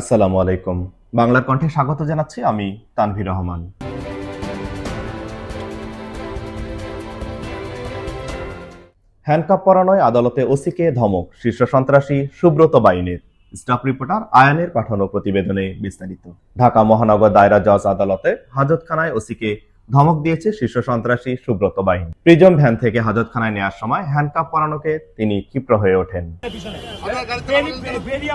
আসসালামু আলাইকুম। বাংলার কণ্ঠে স্বাগত জানাচ্ছি আমি তানভীর রহমান। হ্যান্ডকাপ পরানোয় আদালতে ওসিকে ধমক, শীর্ষ সন্ত্রাসী সুব্রত বাইনের স্টাফ রিপোর্টার আয়ানের পাঠানো প্রতিবেদনে বিস্তারিত। ঢাকা মহানগর দায়রা জজ আদালতে হাজতখানায় ওসিকে ধমক দিয়েছে শীর্ষ সন্ত্রাসী সুব্রত বাহিনী। প্রিজম ভ্যান থেকে হাজতখানায় নেওয়ার সময় হ্যান্ডকাপ পরানোকে তিনি ক্ষিপ্র হয়ে ওঠেন। বেরিয়ে